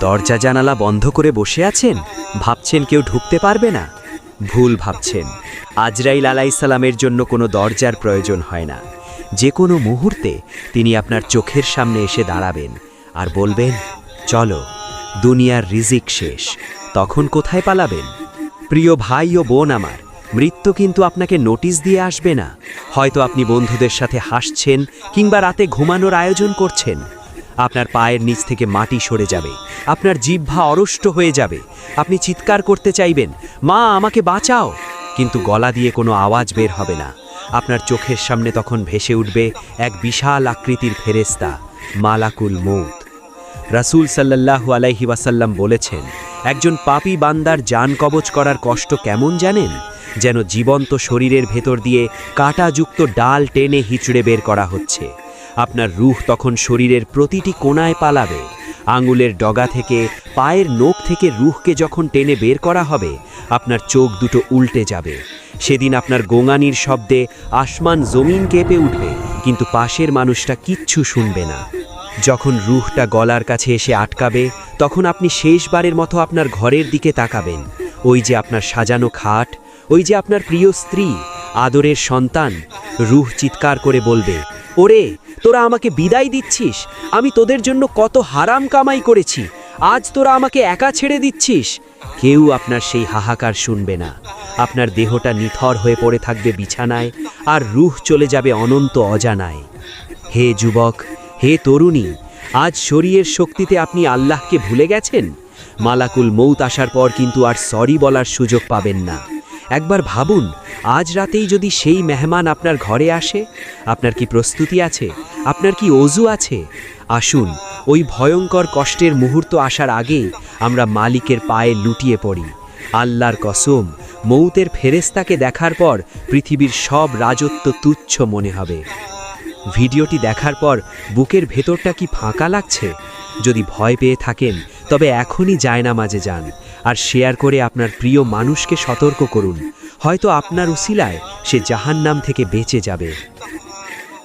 দরজা জানালা বন্ধ করে বসে আছেন? ভাবছেন কেউ ঢুকতে পারবে না? ভুল ভাবছেন। আজরাইল আলাইসালামের জন্য কোনো দরজার প্রয়োজন হয় না। যে কোনো মুহূর্তে তিনি আপনার চোখের সামনে এসে দাঁড়াবেন আর বলবেন, চলো, দুনিয়ার রিজিক শেষ। তখন কোথায় পালাবেন? প্রিয় ভাই ও বোন আমার, মৃত্যু কিন্তু আপনাকে নোটিশ দিয়ে আসবে না। হয়তো আপনি বন্ধুদের সাথে হাসছেন কিংবা রাতে ঘুমানোর আয়োজন করছেন। আপনার পায়ের নিচ থেকে মাটি সরে যাবে। আপনার জিহ্বা অরষ্ট হয়ে যাবে। আপনি চিৎকার করতে চাইবেন, মা, আমাকে বাঁচাও! কিন্তু গলা দিয়ে কোনো আওয়াজ বের হবে না। আপনার চোখের সামনে তখন ভেসে উঠবে এক বিশাল আকৃতির ফেরেস্তা মালাকুল মৌত রাসূল সাল্লাল্লাহু আলাইহি ওয়াসাল্লাম বলেছেন, একজন পাপী বান্দার জান কবচ করার কষ্ট কেমন জানেন? যেন জীবন্ত শরীরের ভেতর দিয়ে কাঁটাযুক্ত ডাল টেনে হিচড়ে বের করা হচ্ছে। আপনার রূহ তখন শরীরের প্রতিটি কোনায় পালাবে। আঙুলের ডগা থেকে, পায়ের নোখ থেকে রুহকে যখন টেনে বের করা হবে, আপনার চোখ দুটো উল্টে যাবে। সেদিন আপনার গোঙানির শব্দে আসমান জমিন কেঁপে উঠবে, কিন্তু পাশের মানুষটা কিচ্ছু শুনবে না। যখন রুহটা গলার কাছে এসে আটকাবে, তখন আপনি শেষবারের মতো আপনার ঘরের দিকে তাকাবেন। ওই যে আপনার সাজানো খাট, ওই যে আপনার প্রিয় স্ত্রী, আদরের সন্তান, রুহ চিৎকার করে বলবে, ওরে তোরা আমাকে বিদায় দিচ্ছিস? আমি তোদের জন্য কত হারাম কামাই করেছি। আজ তোরা আমাকে একা ছেড়ে দিচ্ছিস। কেউ আপনার সেই হাহাকার শুনবে না। আপনার দেহটা নিথর হয়ে পড়ে থাকবে বিছানায় আর রুহ চলে যাবে অনন্ত অজানায়। হে যুবক, হে তরুণী, আজ শরীরের শক্তিতে আপনি আল্লাহকে ভুলে গেছেন? মালাকুল মৌত আসার পর কিন্তু আর সরি বলার সুযোগ পাবেন না। একবার ভাবুন, আজ রাতেই যদি সেই মেহমান আপনার ঘরে আসে, আপনার কি প্রস্তুতি আছে? আপনার কি অজু আছে? আসুন, ওই ভয়ঙ্কর কষ্টের মুহূর্ত আসার আগে আমরা মালিকের পায়ে লুটিয়ে পড়ি। আল্লাহর কসম, মৌতের ফেরেস্তাকে দেখার পর পৃথিবীর সব রাজত্ব তুচ্ছ মনে হবে। ভিডিওটি দেখার পর বুকের ভেতরটা কি ফাঁকা লাগছে? যদি ভয় পেয়ে থাকেন তবে এখনই জায়নামাজে যান আর শেয়ার করে আপনার প্রিয় মানুষকে সতর্ক করুন। হয়তো আপনার উসিলায় সে জাহান্নাম থেকে বেঁচে যাবে।